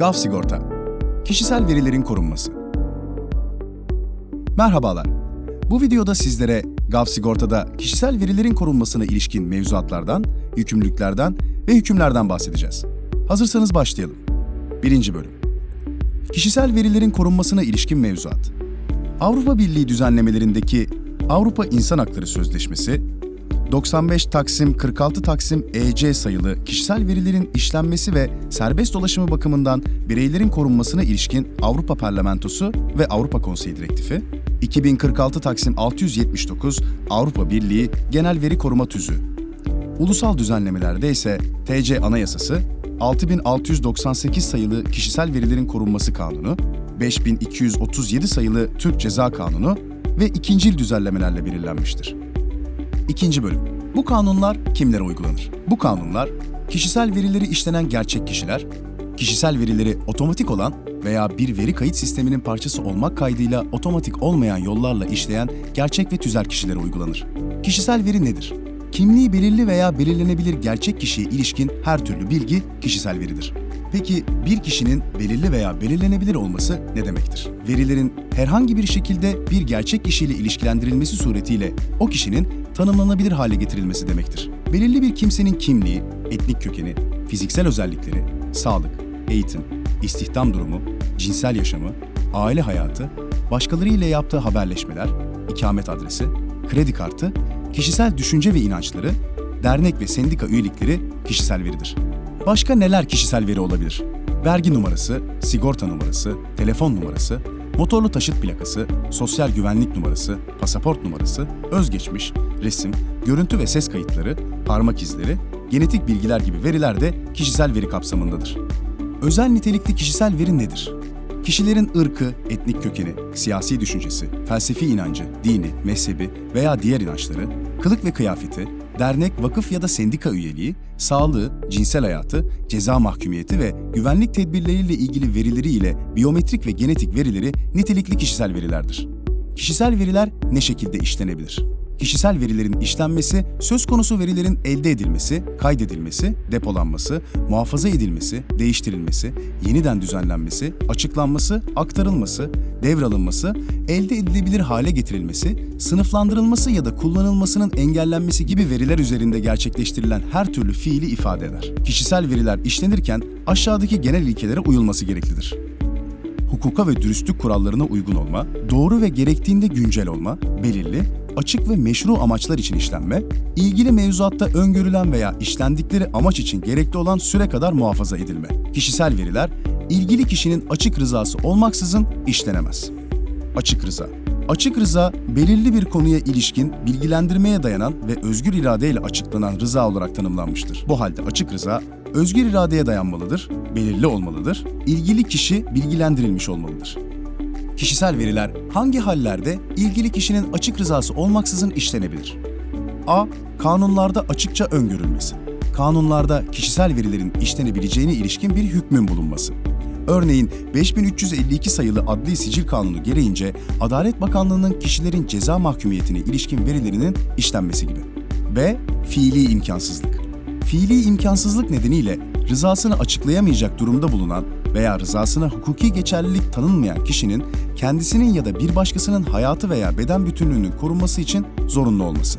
GAF Sigorta Kişisel verilerin korunması Merhabalar. Bu videoda sizlere GAF Sigorta'da kişisel verilerin korunmasına ilişkin mevzuatlardan, yükümlülüklerden ve hükümlerden bahsedeceğiz. Hazırsanız başlayalım. 1. Bölüm Kişisel verilerin korunmasına ilişkin mevzuat Avrupa Birliği düzenlemelerindeki Avrupa İnsan Hakları Sözleşmesi, 95 Taksim 46 Taksim EC sayılı kişisel verilerin işlenmesi ve serbest dolaşımı bakımından bireylerin korunmasına ilişkin Avrupa Parlamentosu ve Avrupa Konseyi Direktifi, 2046 Taksim 679 Avrupa Birliği Genel Veri Koruma Tüzüğü. Ulusal düzenlemelerde ise TC Anayasası, 6698 sayılı Kişisel Verilerin Korunması Kanunu, 5237 sayılı Türk Ceza Kanunu ve ikincil düzenlemelerle belirlenmiştir. İkinci bölüm. Bu kanunlar kimlere uygulanır? Bu kanunlar, kişisel verileri işlenen gerçek kişiler, kişisel verileri otomatik olan veya bir veri kayıt sisteminin parçası olmak kaydıyla otomatik olmayan yollarla işleyen gerçek ve tüzel kişilere uygulanır. Kişisel veri nedir? Kimliği belirli veya belirlenebilir gerçek kişiye ilişkin her türlü bilgi kişisel veridir. Peki bir kişinin belirli veya belirlenebilir olması ne demektir? Verilerin herhangi bir şekilde bir gerçek kişiyle ilişkilendirilmesi suretiyle o kişinin tanımlanabilir hale getirilmesi demektir. Belirli bir kimsenin kimliği, etnik kökeni, fiziksel özellikleri, sağlık, eğitim, istihdam durumu, cinsel yaşamı, aile hayatı, başkalarıyla yaptığı haberleşmeler, ikamet adresi, kredi kartı, kişisel düşünce ve inançları, dernek ve sendika üyelikleri kişisel veridir. Başka neler kişisel veri olabilir? Vergi numarası, sigorta numarası, telefon numarası, motorlu taşıt plakası, sosyal güvenlik numarası, pasaport numarası, özgeçmiş, resim, görüntü ve ses kayıtları, parmak izleri, genetik bilgiler gibi veriler de kişisel veri kapsamındadır. Özel nitelikli kişisel veri nedir? Kişilerin ırkı, etnik kökeni, siyasi düşüncesi, felsefi inancı, dini, mezhebi veya diğer inançları, kılık ve kıyafeti, dernek, vakıf ya da sendika üyeliği, sağlığı, cinsel hayatı, ceza mahkumiyeti ve güvenlik tedbirleriyle ilgili verileri ile biyometrik ve genetik verileri nitelikli kişisel verilerdir. Kişisel veriler ne şekilde işlenebilir? Kişisel verilerin işlenmesi, söz konusu verilerin elde edilmesi, kaydedilmesi, depolanması, muhafaza edilmesi, değiştirilmesi, yeniden düzenlenmesi, açıklanması, aktarılması, devralınması, elde edilebilir hale getirilmesi, sınıflandırılması ya da kullanılmasının engellenmesi gibi veriler üzerinde gerçekleştirilen her türlü fiili ifade eder. Kişisel veriler işlenirken aşağıdaki genel ilkelere uyulması gereklidir hukuka ve dürüstlük kurallarına uygun olma, doğru ve gerektiğinde güncel olma, belirli, açık ve meşru amaçlar için işlenme, ilgili mevzuatta öngörülen veya işlendikleri amaç için gerekli olan süre kadar muhafaza edilme. Kişisel veriler, ilgili kişinin açık rızası olmaksızın işlenemez. Açık rıza Açık rıza, belirli bir konuya ilişkin bilgilendirmeye dayanan ve özgür iradeyle açıklanan rıza olarak tanımlanmıştır. Bu halde açık rıza, özgür iradeye dayanmalıdır, belirli olmalıdır, ilgili kişi bilgilendirilmiş olmalıdır. Kişisel veriler hangi hallerde ilgili kişinin açık rızası olmaksızın işlenebilir? A. Kanunlarda açıkça öngörülmesi. Kanunlarda kişisel verilerin işlenebileceğine ilişkin bir hükmün bulunması. Örneğin 5352 sayılı Adli Sicil Kanunu gereğince Adalet Bakanlığı'nın kişilerin ceza mahkumiyetine ilişkin verilerinin işlenmesi gibi. B. Fiili imkansızlık. Fiili imkansızlık nedeniyle rızasını açıklayamayacak durumda bulunan veya rızasına hukuki geçerlilik tanınmayan kişinin kendisinin ya da bir başkasının hayatı veya beden bütünlüğünün korunması için zorunlu olması.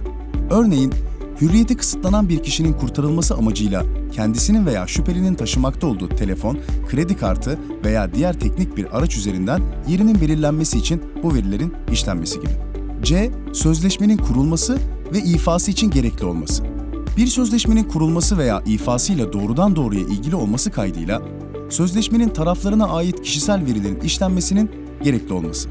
Örneğin, hürriyeti kısıtlanan bir kişinin kurtarılması amacıyla kendisinin veya şüphelinin taşımakta olduğu telefon, kredi kartı veya diğer teknik bir araç üzerinden yerinin belirlenmesi için bu verilerin işlenmesi gibi. C. Sözleşmenin kurulması ve ifası için gerekli olması. Bir sözleşmenin kurulması veya ifasıyla doğrudan doğruya ilgili olması kaydıyla sözleşmenin taraflarına ait kişisel verilerin işlenmesinin gerekli olması.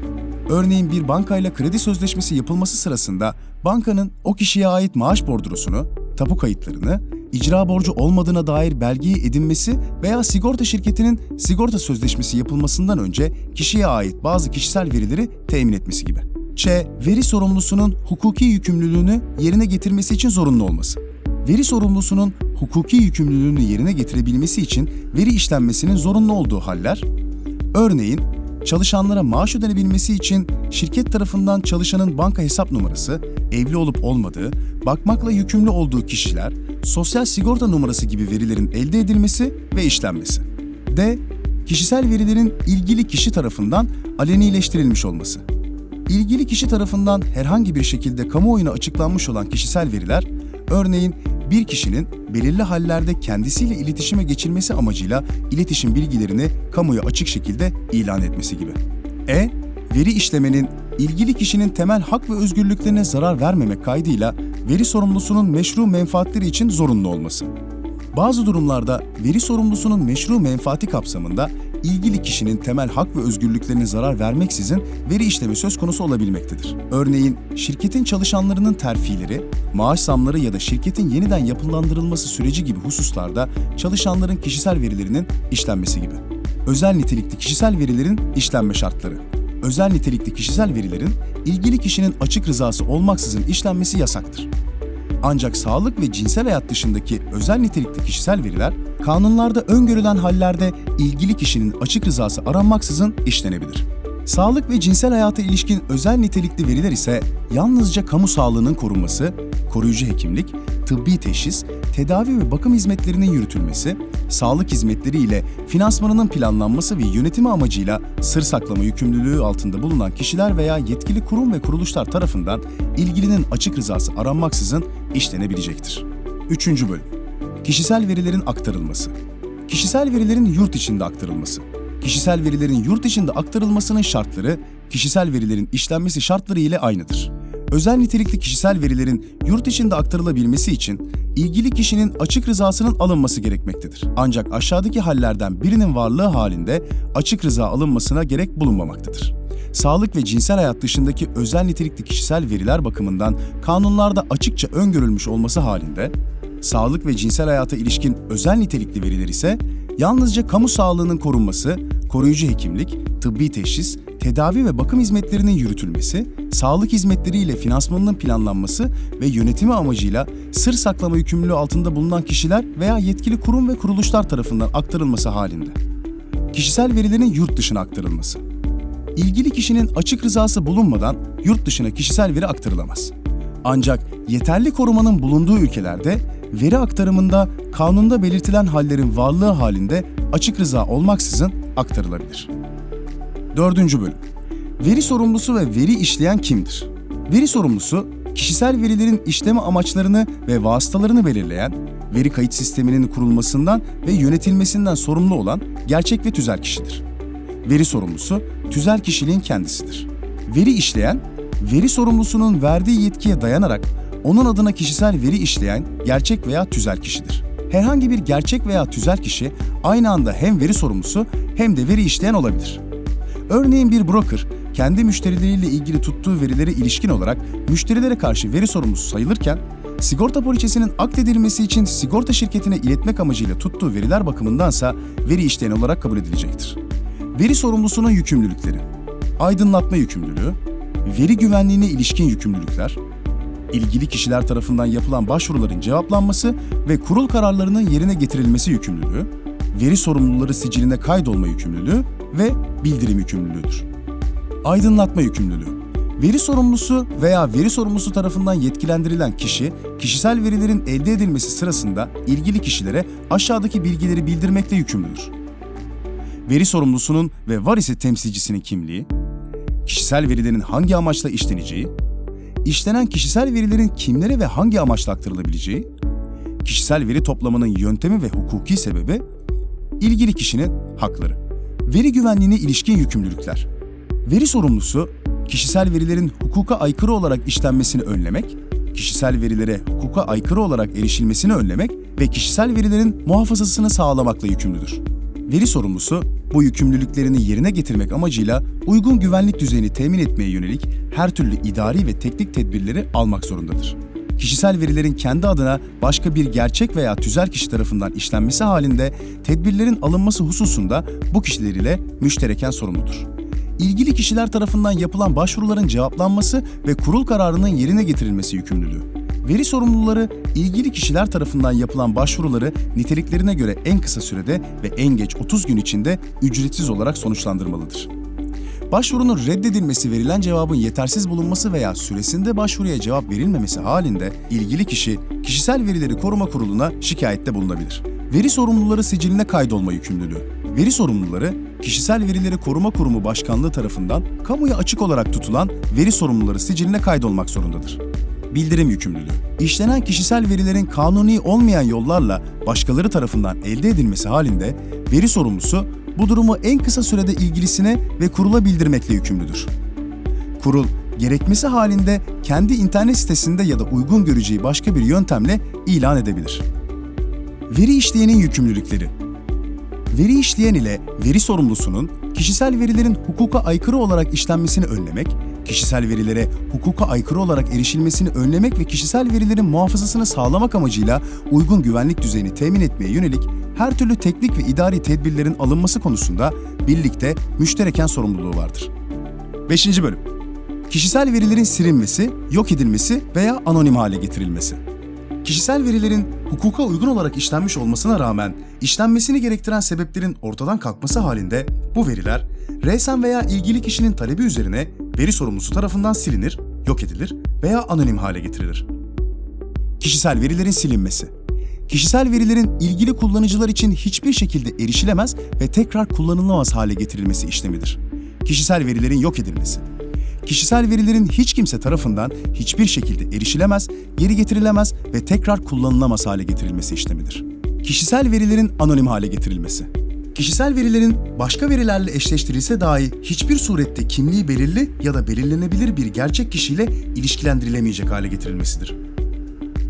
Örneğin bir bankayla kredi sözleşmesi yapılması sırasında bankanın o kişiye ait maaş bordrosunu, tapu kayıtlarını, icra borcu olmadığına dair belgeyi edinmesi veya sigorta şirketinin sigorta sözleşmesi yapılmasından önce kişiye ait bazı kişisel verileri temin etmesi gibi. Ç. Veri sorumlusunun hukuki yükümlülüğünü yerine getirmesi için zorunlu olması. Veri sorumlusunun hukuki yükümlülüğünü yerine getirebilmesi için veri işlenmesinin zorunlu olduğu haller, örneğin çalışanlara maaş ödenebilmesi için şirket tarafından çalışanın banka hesap numarası, evli olup olmadığı, bakmakla yükümlü olduğu kişiler, sosyal sigorta numarası gibi verilerin elde edilmesi ve işlenmesi. D. Kişisel verilerin ilgili kişi tarafından alenileştirilmiş olması. İlgili kişi tarafından herhangi bir şekilde kamuoyuna açıklanmış olan kişisel veriler, örneğin bir kişinin belirli hallerde kendisiyle iletişime geçilmesi amacıyla iletişim bilgilerini kamuya açık şekilde ilan etmesi gibi. E. Veri işlemenin ilgili kişinin temel hak ve özgürlüklerine zarar vermemek kaydıyla veri sorumlusunun meşru menfaatleri için zorunlu olması. Bazı durumlarda veri sorumlusunun meşru menfaati kapsamında ilgili kişinin temel hak ve özgürlüklerine zarar vermeksizin veri işlemi söz konusu olabilmektedir. Örneğin şirketin çalışanlarının terfileri, maaş zamları ya da şirketin yeniden yapılandırılması süreci gibi hususlarda çalışanların kişisel verilerinin işlenmesi gibi. Özel nitelikli kişisel verilerin işlenme şartları. Özel nitelikli kişisel verilerin ilgili kişinin açık rızası olmaksızın işlenmesi yasaktır. Ancak sağlık ve cinsel hayat dışındaki özel nitelikli kişisel veriler, kanunlarda öngörülen hallerde ilgili kişinin açık rızası aranmaksızın işlenebilir. Sağlık ve cinsel hayata ilişkin özel nitelikli veriler ise yalnızca kamu sağlığının korunması, koruyucu hekimlik, tıbbi teşhis, tedavi ve bakım hizmetlerinin yürütülmesi, sağlık hizmetleri ile finansmanının planlanması ve yönetimi amacıyla sır saklama yükümlülüğü altında bulunan kişiler veya yetkili kurum ve kuruluşlar tarafından ilgilinin açık rızası aranmaksızın işlenebilecektir. 3. Bölüm Kişisel verilerin aktarılması Kişisel verilerin yurt içinde aktarılması Kişisel verilerin yurt içinde aktarılmasının şartları, kişisel verilerin işlenmesi şartları ile aynıdır. Özel nitelikli kişisel verilerin yurt içinde aktarılabilmesi için ilgili kişinin açık rızasının alınması gerekmektedir. Ancak aşağıdaki hallerden birinin varlığı halinde açık rıza alınmasına gerek bulunmamaktadır. Sağlık ve cinsel hayat dışındaki özel nitelikli kişisel veriler bakımından kanunlarda açıkça öngörülmüş olması halinde, sağlık ve cinsel hayata ilişkin özel nitelikli veriler ise yalnızca kamu sağlığının korunması, koruyucu hekimlik, tıbbi teşhis, tedavi ve bakım hizmetlerinin yürütülmesi, sağlık hizmetleriyle finansmanının planlanması ve yönetimi amacıyla sır saklama yükümlülüğü altında bulunan kişiler veya yetkili kurum ve kuruluşlar tarafından aktarılması halinde. Kişisel verilerin yurt dışına aktarılması. İlgili kişinin açık rızası bulunmadan yurt dışına kişisel veri aktarılamaz. Ancak yeterli korumanın bulunduğu ülkelerde veri aktarımında kanunda belirtilen hallerin varlığı halinde açık rıza olmaksızın aktarılabilir. Dördüncü bölüm. Veri sorumlusu ve veri işleyen kimdir? Veri sorumlusu, kişisel verilerin işleme amaçlarını ve vasıtalarını belirleyen, veri kayıt sisteminin kurulmasından ve yönetilmesinden sorumlu olan gerçek ve tüzel kişidir. Veri sorumlusu, tüzel kişiliğin kendisidir. Veri işleyen, veri sorumlusunun verdiği yetkiye dayanarak onun adına kişisel veri işleyen gerçek veya tüzel kişidir. Herhangi bir gerçek veya tüzel kişi aynı anda hem veri sorumlusu hem de veri işleyen olabilir. Örneğin bir broker kendi müşterileriyle ilgili tuttuğu verileri ilişkin olarak müşterilere karşı veri sorumlusu sayılırken, sigorta poliçesinin akdedilmesi için sigorta şirketine iletmek amacıyla tuttuğu veriler bakımındansa veri işleyen olarak kabul edilecektir. Veri sorumlusunun yükümlülükleri, aydınlatma yükümlülüğü, veri güvenliğine ilişkin yükümlülükler, ilgili kişiler tarafından yapılan başvuruların cevaplanması ve kurul kararlarının yerine getirilmesi yükümlülüğü, veri sorumluları siciline kaydolma yükümlülüğü ve bildirim yükümlülüğüdür. Aydınlatma yükümlülüğü Veri sorumlusu veya veri sorumlusu tarafından yetkilendirilen kişi, kişisel verilerin elde edilmesi sırasında ilgili kişilere aşağıdaki bilgileri bildirmekle yükümlüdür. Veri sorumlusunun ve var ise temsilcisinin kimliği, kişisel verilerin hangi amaçla işleneceği, işlenen kişisel verilerin kimlere ve hangi amaçla aktarılabileceği, kişisel veri toplamanın yöntemi ve hukuki sebebi, ilgili kişinin hakları. Veri güvenliğine ilişkin yükümlülükler. Veri sorumlusu, kişisel verilerin hukuka aykırı olarak işlenmesini önlemek, kişisel verilere hukuka aykırı olarak erişilmesini önlemek ve kişisel verilerin muhafazasını sağlamakla yükümlüdür. Veri sorumlusu, bu yükümlülüklerini yerine getirmek amacıyla uygun güvenlik düzeyini temin etmeye yönelik her türlü idari ve teknik tedbirleri almak zorundadır. Kişisel verilerin kendi adına başka bir gerçek veya tüzel kişi tarafından işlenmesi halinde tedbirlerin alınması hususunda bu kişiler ile müştereken sorumludur. İlgili kişiler tarafından yapılan başvuruların cevaplanması ve kurul kararının yerine getirilmesi yükümlülüğü. Veri sorumluları ilgili kişiler tarafından yapılan başvuruları niteliklerine göre en kısa sürede ve en geç 30 gün içinde ücretsiz olarak sonuçlandırmalıdır. Başvurunun reddedilmesi verilen cevabın yetersiz bulunması veya süresinde başvuruya cevap verilmemesi halinde ilgili kişi Kişisel Verileri Koruma Kurulu'na şikayette bulunabilir. Veri sorumluları siciline kaydolma yükümlülüğü. veri sorumluları Kişisel Verileri Koruma Kurumu Başkanlığı tarafından kamuya açık olarak tutulan veri sorumluları siciline kaydolmak zorundadır. Bildirim yükümlülüğü. İşlenen kişisel verilerin kanuni olmayan yollarla başkaları tarafından elde edilmesi halinde veri sorumlusu bu durumu en kısa sürede ilgilisine ve kurula bildirmekle yükümlüdür. Kurul, gerekmesi halinde kendi internet sitesinde ya da uygun göreceği başka bir yöntemle ilan edebilir. Veri işleyenin yükümlülükleri Veri işleyen ile veri sorumlusunun kişisel verilerin hukuka aykırı olarak işlenmesini önlemek, kişisel verilere hukuka aykırı olarak erişilmesini önlemek ve kişisel verilerin muhafazasını sağlamak amacıyla uygun güvenlik düzeyini temin etmeye yönelik her türlü teknik ve idari tedbirlerin alınması konusunda birlikte müştereken sorumluluğu vardır. 5. Bölüm Kişisel verilerin silinmesi, yok edilmesi veya anonim hale getirilmesi. Kişisel verilerin hukuka uygun olarak işlenmiş olmasına rağmen işlenmesini gerektiren sebeplerin ortadan kalkması halinde bu veriler resen veya ilgili kişinin talebi üzerine veri sorumlusu tarafından silinir, yok edilir veya anonim hale getirilir. Kişisel verilerin silinmesi. Kişisel verilerin ilgili kullanıcılar için hiçbir şekilde erişilemez ve tekrar kullanılamaz hale getirilmesi işlemidir. Kişisel verilerin yok edilmesi. Kişisel verilerin hiç kimse tarafından hiçbir şekilde erişilemez, geri getirilemez ve tekrar kullanılamaz hale getirilmesi işlemidir. Kişisel verilerin anonim hale getirilmesi. Kişisel verilerin başka verilerle eşleştirilse dahi hiçbir surette kimliği belirli ya da belirlenebilir bir gerçek kişiyle ilişkilendirilemeyecek hale getirilmesidir.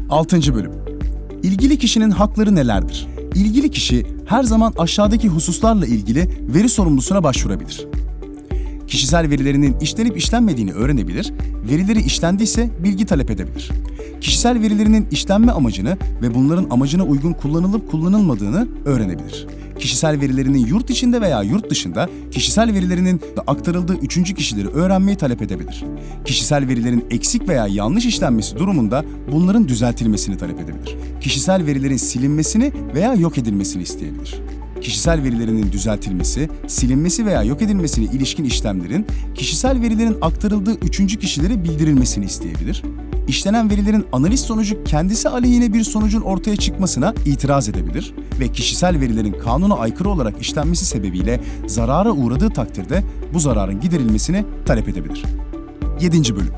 6. Bölüm İlgili kişinin hakları nelerdir? İlgili kişi her zaman aşağıdaki hususlarla ilgili veri sorumlusuna başvurabilir. Kişisel verilerinin işlenip işlenmediğini öğrenebilir, verileri işlendiyse bilgi talep edebilir. Kişisel verilerinin işlenme amacını ve bunların amacına uygun kullanılıp kullanılmadığını öğrenebilir. Kişisel verilerinin yurt içinde veya yurt dışında kişisel verilerinin aktarıldığı üçüncü kişileri öğrenmeyi talep edebilir. Kişisel verilerin eksik veya yanlış işlenmesi durumunda bunların düzeltilmesini talep edebilir. Kişisel verilerin silinmesini veya yok edilmesini isteyebilir kişisel verilerinin düzeltilmesi, silinmesi veya yok edilmesine ilişkin işlemlerin kişisel verilerin aktarıldığı üçüncü kişilere bildirilmesini isteyebilir. İşlenen verilerin analiz sonucu kendisi aleyhine bir sonucun ortaya çıkmasına itiraz edebilir ve kişisel verilerin kanuna aykırı olarak işlenmesi sebebiyle zarara uğradığı takdirde bu zararın giderilmesini talep edebilir. 7. Bölüm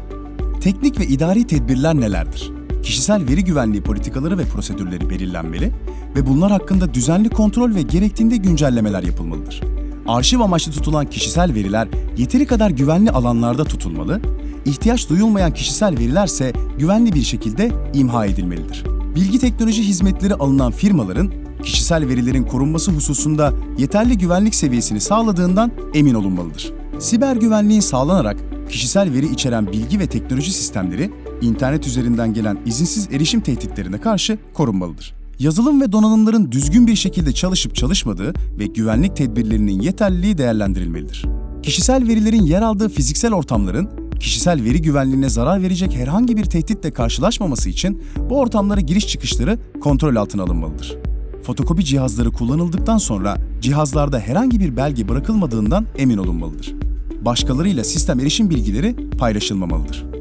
Teknik ve idari tedbirler nelerdir? Kişisel veri güvenliği politikaları ve prosedürleri belirlenmeli ve bunlar hakkında düzenli kontrol ve gerektiğinde güncellemeler yapılmalıdır. Arşiv amaçlı tutulan kişisel veriler yeteri kadar güvenli alanlarda tutulmalı, ihtiyaç duyulmayan kişisel verilerse güvenli bir şekilde imha edilmelidir. Bilgi teknoloji hizmetleri alınan firmaların kişisel verilerin korunması hususunda yeterli güvenlik seviyesini sağladığından emin olunmalıdır. Siber güvenliğin sağlanarak kişisel veri içeren bilgi ve teknoloji sistemleri internet üzerinden gelen izinsiz erişim tehditlerine karşı korunmalıdır. Yazılım ve donanımların düzgün bir şekilde çalışıp çalışmadığı ve güvenlik tedbirlerinin yeterliliği değerlendirilmelidir. Kişisel verilerin yer aldığı fiziksel ortamların kişisel veri güvenliğine zarar verecek herhangi bir tehditle karşılaşmaması için bu ortamlara giriş çıkışları kontrol altına alınmalıdır. Fotokopi cihazları kullanıldıktan sonra cihazlarda herhangi bir belge bırakılmadığından emin olunmalıdır. Başkalarıyla sistem erişim bilgileri paylaşılmamalıdır.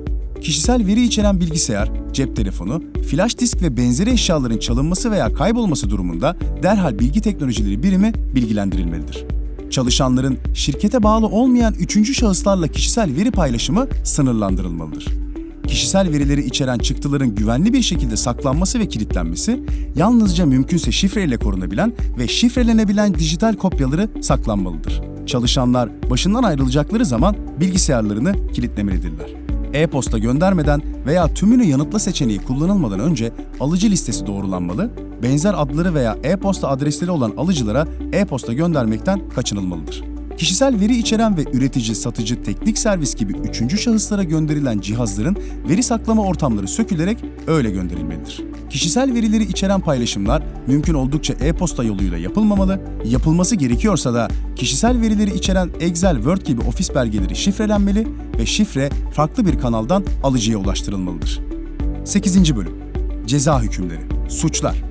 Kişisel veri içeren bilgisayar, cep telefonu, flash disk ve benzeri eşyaların çalınması veya kaybolması durumunda derhal bilgi teknolojileri birimi bilgilendirilmelidir. Çalışanların şirkete bağlı olmayan üçüncü şahıslarla kişisel veri paylaşımı sınırlandırılmalıdır. Kişisel verileri içeren çıktıların güvenli bir şekilde saklanması ve kilitlenmesi, yalnızca mümkünse şifreyle korunabilen ve şifrelenebilen dijital kopyaları saklanmalıdır. Çalışanlar başından ayrılacakları zaman bilgisayarlarını kilitlemelidirler e-posta göndermeden veya tümünü yanıtla seçeneği kullanılmadan önce alıcı listesi doğrulanmalı, benzer adları veya e-posta adresleri olan alıcılara e-posta göndermekten kaçınılmalıdır. Kişisel veri içeren ve üretici, satıcı, teknik servis gibi üçüncü şahıslara gönderilen cihazların veri saklama ortamları sökülerek öyle gönderilmelidir. Kişisel verileri içeren paylaşımlar mümkün oldukça e-posta yoluyla yapılmamalı, yapılması gerekiyorsa da kişisel verileri içeren Excel, Word gibi ofis belgeleri şifrelenmeli ve şifre farklı bir kanaldan alıcıya ulaştırılmalıdır. 8. Bölüm Ceza hükümleri, suçlar.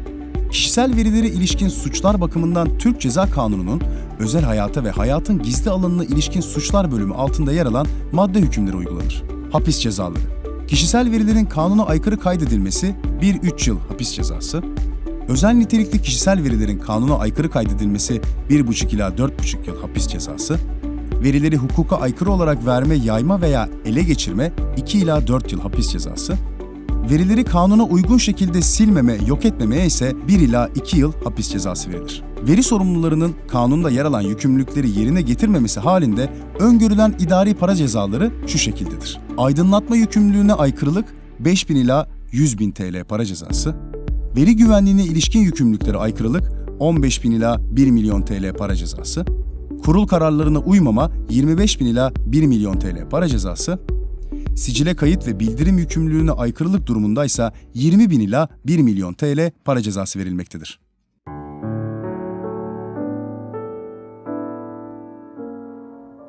Kişisel verileri ilişkin suçlar bakımından Türk Ceza Kanunu'nun özel hayata ve hayatın gizli alanına ilişkin suçlar bölümü altında yer alan madde hükümleri uygulanır. Hapis cezaları. Kişisel verilerin kanuna aykırı kaydedilmesi 1-3 yıl hapis cezası, Özel nitelikli kişisel verilerin kanuna aykırı kaydedilmesi 1,5 ila 4,5 yıl hapis cezası, verileri hukuka aykırı olarak verme, yayma veya ele geçirme 2 ila 4 yıl hapis cezası, verileri kanuna uygun şekilde silmeme, yok etmemeye ise 1 ila 2 yıl hapis cezası verilir. Veri sorumlularının kanunda yer alan yükümlülükleri yerine getirmemesi halinde öngörülen idari para cezaları şu şekildedir. Aydınlatma yükümlülüğüne aykırılık 5000 ila 100 bin TL para cezası, veri güvenliğine ilişkin yükümlülüklere aykırılık 15 bin ila 1 milyon TL para cezası, kurul kararlarına uymama 25 bin ila 1 milyon TL para cezası, sicile kayıt ve bildirim yükümlülüğüne aykırılık durumundaysa 20 bin ila 1 milyon TL para cezası verilmektedir.